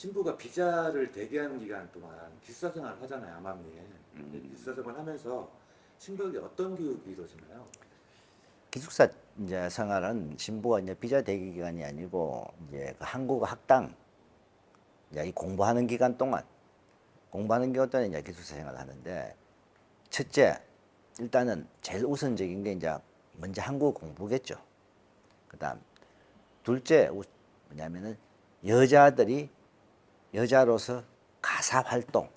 신부가 비자를 대기하는 기간 동안 기숙사 생활을 하잖아요 암암리에 근데 기숙사 생활 하면서 신부에게 어떤 교육이 이루어지나요? 기숙사 이제 생활은 신부가 이제 비자 대기 기간이 아니고 이제 그 한국어 학당 이제 이 공부하는 기간 동안 공부하는 기간 동안 이제 기숙사 생활을 하는데 첫째 일단은 제일 우선적인 게 이제 먼저 한국어 공부겠죠. 그다음 둘째 우- 뭐냐면은 여자들이 여자로서 가사 활동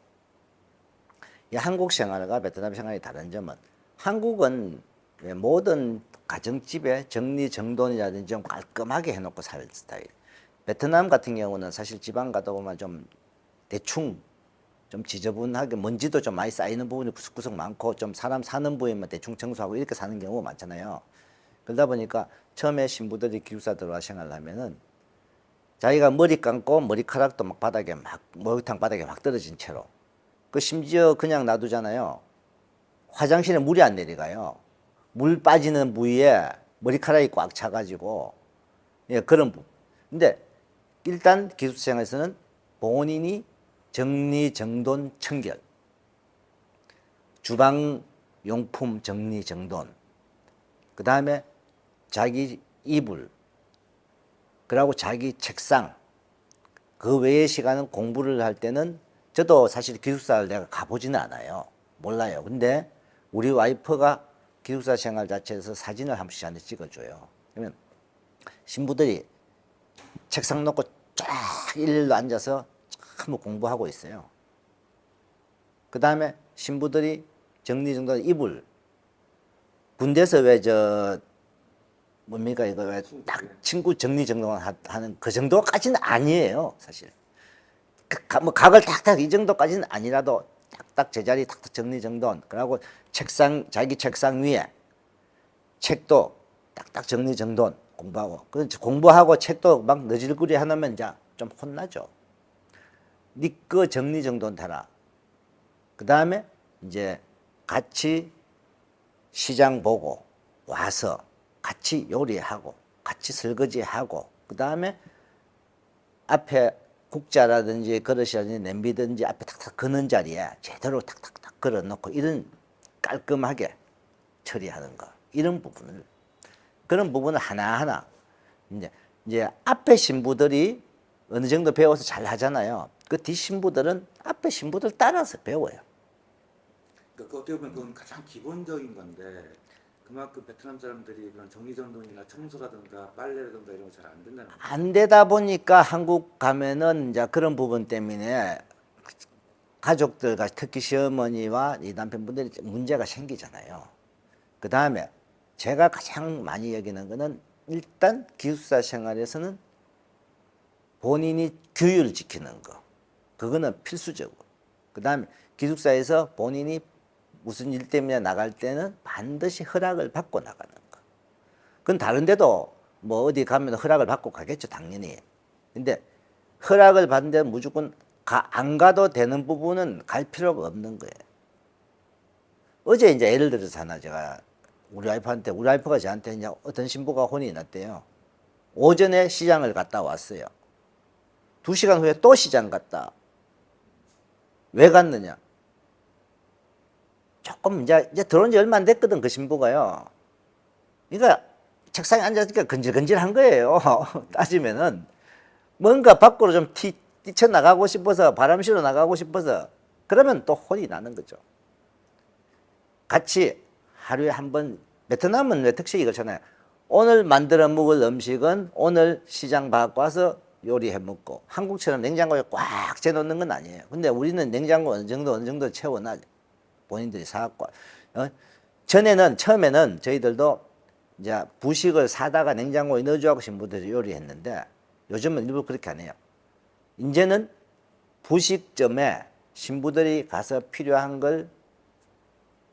이 한국 생활과 베트남 생활이 다른 점은 한국은 왜 모든 가정집에 정리 정돈이라든지 좀 깔끔하게 해놓고 살 스타일. 베트남 같은 경우는 사실 지방 가다 보면 좀 대충 좀 지저분하게 먼지도 좀 많이 쌓이는 부분이 구석구석 많고 좀 사람 사는 부위만 대충 청소하고 이렇게 사는 경우가 많잖아요. 그러다 보니까 처음에 신부들이 기숙사 들어와 생활을 하면은 자기가 머리 감고 머리카락도 막 바닥에 막 목욕탕 바닥에 막 떨어진 채로 그 심지어 그냥 놔두잖아요. 화장실에 물이 안 내려가요. 물 빠지는 부위에 머리카락이 꽉 차가지고 예 그런 부. 근데 일단 기숙사생활에서는 본인이 정리 정돈 청결, 주방 용품 정리 정돈, 그 다음에 자기 이불, 그리고 자기 책상, 그 외의 시간은 공부를 할 때는 저도 사실 기숙사를 내가 가보지는 않아요. 몰라요. 근데 우리 와이프가 기숙사 생활 자체에서 사진을 한 번씩 저한테 찍어줘요. 그러면 신부들이 책상 놓고 쫙 일일로 앉아서 전부 공부하고 있어요. 그 다음에 신부들이 정리정돈 이불 군대에서 왜 저 뭡니까 이거 왜 딱 친구 정리 정돈 하- 하는 그 정도까지는 아니에요 사실. 그 가- 뭐 각을 탁탁 이 정도까지는 아니라도 딱딱 제자리 탁탁 정리 정돈 그러고 책상 자기 책상 위에 책도 딱딱 정리 정돈 공부하고 그 공부하고 책도 막 너질거리 해놓으면 이제 좀 혼나죠. 니거 정리 정돈 되라. 그 다음에 이제 같이 시장 보고 와서 같이 요리하고 같이 설거지하고 그 다음에 앞에 국자라든지 그릇이라든지 냄비든지 앞에 탁탁 거는 자리에 제대로 탁탁탁 걸어 놓고 이런 깔끔하게 처리하는 거 이런 부분을 그런 부분을 하나하나 이제 이제 앞에 신부들이 어느 정도 배워서 잘 하잖아요. 그 뒷 신부들은 앞에 신부들 따라서 배워요. 그러니까 어떻게 보면 그건 가장 기본적인 건데 그만큼 베트남 사람들이 그런 정리정돈이나 청소라든가 빨래라든가 이런 거 잘 안 된다는 거죠. 안 되다 보니까 한국 가면은 이제 그런 부분 때문에 가족들과 특히 시어머니와 이 남편분들이 문제가 생기잖아요. 그 다음에 제가 가장 많이 여기는 거는 일단 기숙사 생활에서는 본인이 규율을 지키는 거. 그거는 필수적으로. 그 다음에 기숙사에서 본인이 무슨 일 때문에 나갈 때는 반드시 허락을 받고 나가는 거. 그건 다른 데도 뭐 어디 가면 허락을 받고 가겠죠, 당연히. 근데 허락을 받는데 무조건 가, 안 가도 되는 부분은 갈 필요가 없는 거예요. 어제 이제 예를 들어서 하나 제가 우리 와이프한테, 우리 와이프가 저한테 이제 어떤 신부가 혼이 났대요. 오전에 시장을 갔다 왔어요. 두 시간 후에 또 시장 갔다. 왜 갔느냐? 조금 이제, 이제 들어온 지 얼마 안 됐거든, 그 신부가요. 그러니까 책상에 앉았으니까 건질건질한 거예요. 따지면은 뭔가 밖으로 좀 튀, 뛰쳐 나가고 싶어서 바람 실어 나가고 싶어서 그러면 또 혼이 나는 거죠. 같이 하루에 한 번 베트남은 왜 특색이 그렇잖아요. 오늘 만들어 먹을 음식은 오늘 시장 밖 와서 요리해 먹고 한국처럼 냉장고에 꽉 채놓는 건 아니에요. 근데 우리는 냉장고 어느 정도 어느 정도 채워놔 본인들이 사갖고 어? 전에는 처음에는 저희들도 이제 부식을 사다가 냉장고에 넣어주고 신부들이 요리했는데 요즘은 일부러 그렇게 안 해요. 이제는 부식점에 신부들이 가서 필요한 걸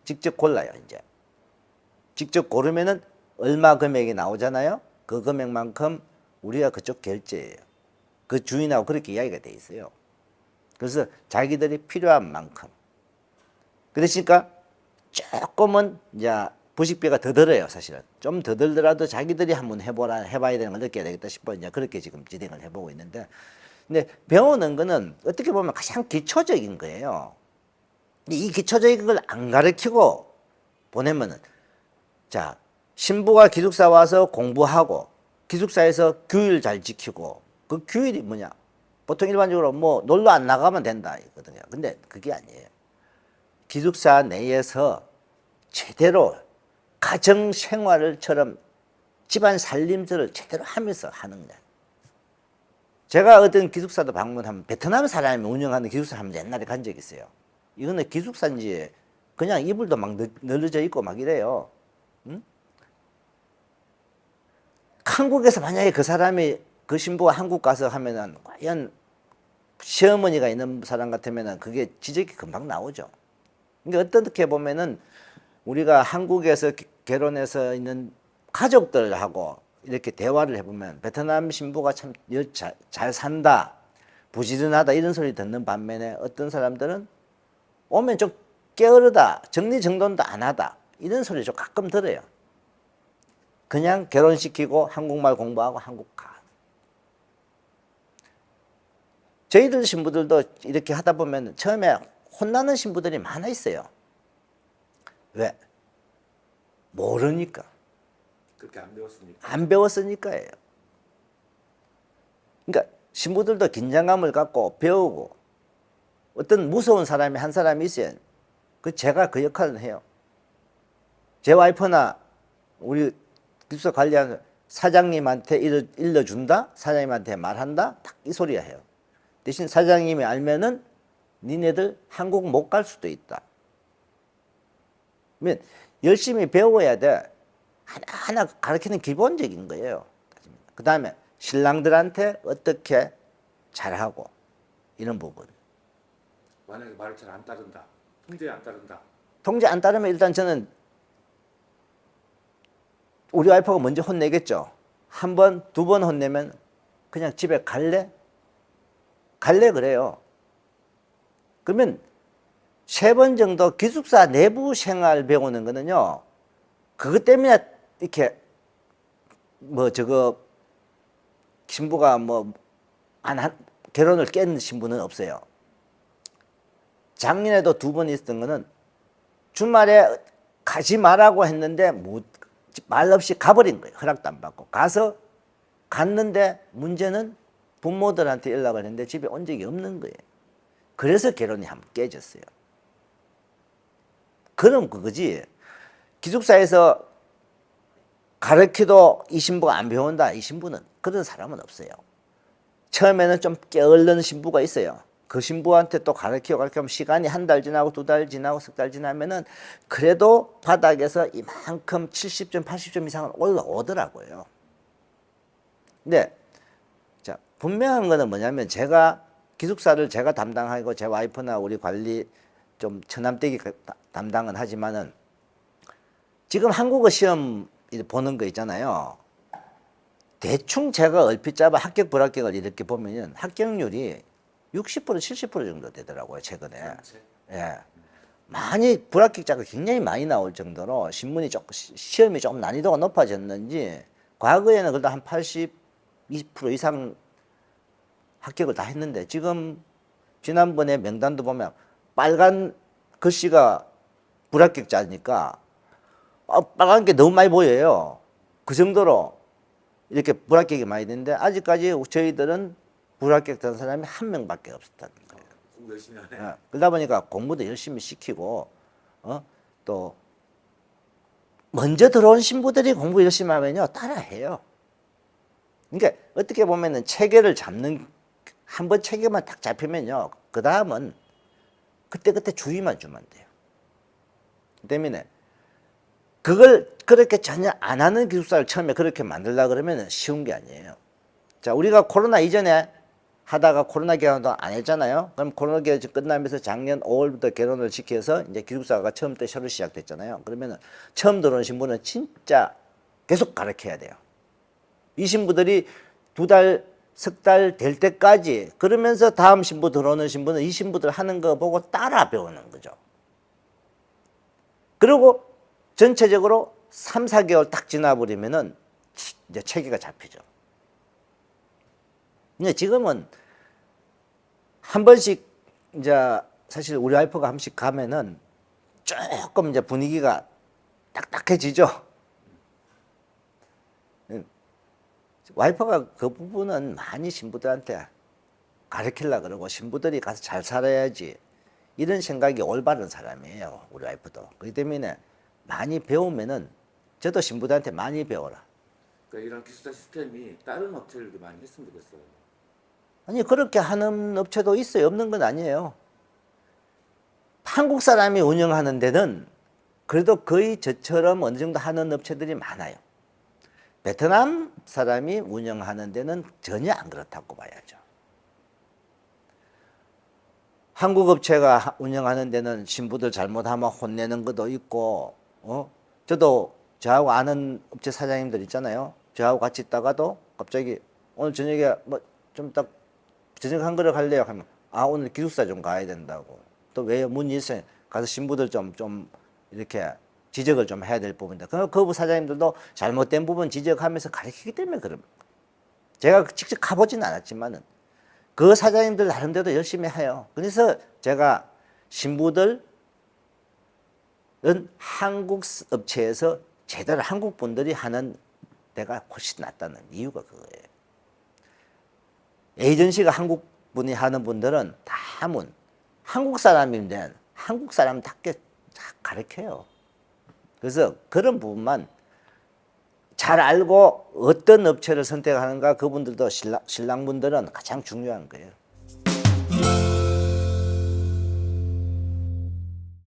직접 골라요, 이제. 직접 고르면은 얼마 금액이 나오잖아요. 그 금액만큼 우리가 그쪽 결제예요. 그 주인하고 그렇게 이야기가 돼 있어요. 그래서 자기들이 필요한 만큼. 그러니까 조금은 이제 부식비가 더 들어요, 사실은. 좀 더 들더라도 자기들이 한번 해보라, 해봐야 되는 걸 느껴야 되겠다 싶어 이제 그렇게 지금 진행을 해보고 있는데 근데 배우는 거는 어떻게 보면 가장 기초적인 거예요. 이 기초적인 걸 안 가르치고 보내면은 자 신부가 기숙사 와서 공부하고 기숙사에서 규율 잘 지키고 그 규율이 뭐냐? 보통 일반적으로 뭐 놀러 안 나가면 된다 이거든요. 근데 그게 아니에요. 기숙사 내에서 제대로 가정 생활을처럼 집안 살림들을 제대로 하면서 하는 거야. 제가 어떤 기숙사도 방문하면 베트남 사람이 운영하는 기숙사 하면 옛날에 간적 있어요. 이거는 기숙사인지 그냥 이불도 막 널- 널어져 있고 막 이래요. 응? 한국에서 만약에 그 사람이 그 신부가 한국 가서 하면은 과연 시어머니가 있는 사람 같으면은 그게 지적이 금방 나오죠. 그러니까 어떻게 보면은 우리가 한국에서 기- 결혼해서 있는 가족들하고 이렇게 대화를 해보면 베트남 신부가 참 잘 산다, 부지런하다 이런 소리 듣는 반면에 어떤 사람들은 오면 좀 게으르다, 정리정돈도 안 하다 이런 소리 좀 가끔 들어요. 그냥 결혼시키고 한국말 공부하고 한국 가. 저희들 신부들도 이렇게 하다 보면 처음에 혼나는 신부들이 많아 있어요. 왜? 모르니까. 그렇게 안 배웠으니까. 안 배웠으니까예요. 그러니까 신부들도 긴장감을 갖고 배우고 어떤 무서운 사람이 한 사람이 있어요. 그 제가 그 역할을 해요. 제 와이프나 우리 기숙사 관리하는 사장님한테 일러, 일러준다, 사장님한테 말한다, 딱 이 소리야 해요. 대신 사장님이 알면은 니네들 한국 못 갈 수도 있다. 그러면 열심히 배워야 돼. 하나하나 가르치는 기본적인 거예요. 그 다음에 신랑들한테 어떻게 잘하고 이런 부분. 만약에 말을 잘 안 따른다. 통제에 안 따른다. 통제 안 따르면 일단 저는 우리 와이프가 먼저 혼내겠죠. 한 번, 두 번 혼내면 그냥 집에 갈래? 갈래 그래요. 그러면 세 번 정도 기숙사 내부 생활 배우는 거는요. 그것 때문에 이렇게 뭐 저거 신부가 뭐 안 한 결혼을 깬 신부는 없어요. 작년에도 두 번 있었던 거는 주말에 가지 말라고 했는데 못, 말 없이 가버린 거예요. 허락도 안 받고. 가서 갔는데 문제는 부모들한테 연락을 했는데 집에 온 적이 없는 거예요. 그래서 결혼이 한번 깨졌어요. 그럼 그거지. 기숙사에서 가르치도 이 신부가 안 배운다. 이 신부는 그런 사람은 없어요. 처음에는 좀 게을른 신부가 있어요. 그 신부한테 또 가르치고 가르치면 시간이 한 달 지나고 두 달 지나고 석 달 지나면은 그래도 바닥에서 이만큼 70점, 80점 이상은 올라오더라고요. 근데 자, 분명한 거는 뭐냐면 제가 기숙사를 제가 담당하고 제 와이프나 우리 관리 좀 처남댁이 그 다- 담당은 하지만은 지금 한국어 시험 이 보는 거 있잖아요. 대충 제가 얼핏 잡아 합격 불합격을 이렇게 보면은 합격률이 60% 70% 정도 되더라고요 최근에. 예. 많이 불합격자가 굉장히 많이 나올 정도로 신문이 조금 시- 시험이 조금 난이도가 높아졌는지 과거에는 그래도 한 80, 20% 이상 합격을 다 했는데 지금 지난번에 명단도 보면 빨간 글씨가 불합격자니까 아, 빨간 게 너무 많이 보여요. 그 정도로 이렇게 불합격이 많이 되는데 아직까지 저희들은 불합격된 사람이 한 명밖에 없었다는 거예요. 공부 열심히 하네. 예, 그러다 보니까 공부도 열심히 시키고 어? 또 먼저 들어온 신부들이 공부 열심히 하면요 따라해요. 그러니까 어떻게 보면은 체계를 잡는 한 번 체계만 딱 잡히면요 그 다음은 그때 그때 주의만 주면 돼요. 그 때문에 그걸 그렇게 전혀 안 하는 기숙사를 처음에 그렇게 만들려 그러면 쉬운 게 아니에요. 자 우리가 코로나 이전에 하다가 코로나 결혼도 안 했잖아요. 그럼 코로나 결혼 끝나면서 작년 5월부터 결혼을 시켜서 이제 기숙사가 처음부터 새로 시작됐잖아요. 그러면은 처음 들어온 신부는 진짜 계속 가르쳐야 돼요. 이 신부들이 두 달, 석 달 될 때까지 그러면서 다음 신부 들어오는 신부는 이 신부들 하는 거 보고 따라 배우는 거죠. 그리고 전체적으로 3, 4개월 딱 지나버리면은 이제 체계가 잡히죠. 근데 지금은 한 번씩 이제 사실 우리 와이프가 한 번씩 가면은 조금 이제 분위기가 딱딱해지죠. 음. 와이프가 그 부분은 많이 신부들한테 가르치려 그러고 신부들이 가서 잘 살아야지 이런 생각이 올바른 사람이에요 우리 와이프도. 그렇기 때문에 많이 배우면은 저도 신부들한테 많이 배워라. 그러니까 이런 기숙사 시스템이 다른 업체들도 많이 했으면 좋겠어요. 아니 그렇게 하는 업체도 있어요. 없는 건 아니에요. 한국 사람이 운영하는 데는 그래도 거의 저처럼 어느 정도 하는 업체들이 많아요 베트남 사람이 운영하는 데는 전혀 안 그렇다고 봐야죠 한국 업체가 하- 운영하는 데는 신부들 잘못하면 혼내는 것도 있고, 어? 저도 저하고 아는 업체 사장님들 있잖아요. 저하고 같이 있다가도 갑자기 오늘 저녁에 뭐 좀 딱 저녁 한 그릇 할래요 하면 아 오늘 기숙사 좀 가야 된다고. 또 왜 문이 있어요? 가서 신부들 좀 좀 이렇게 지적을 좀 해야 될 부분인데 그 거부 사장님들도 잘못된 부분 지적하면서 가르치기 때문에 그럽니다. 제가 직접 가보지는 않았지만은 그 사장님들 나름대로 열심히 해요. 그래서 제가 신부들은 한국 스- 업체에서 제대로 한국 분들이 하는 데가 훨씬 낫다는 이유가 그거예요. 에이전시가 한국 분이 하는 분들은 다문 한국 사람인데 한국 사람답게 다 가르쳐요. 그래서 그런 부분만 잘 알고 어떤 업체를 선택하는가 그분들도 신랑, 신랑분들은 가장 중요한 거예요.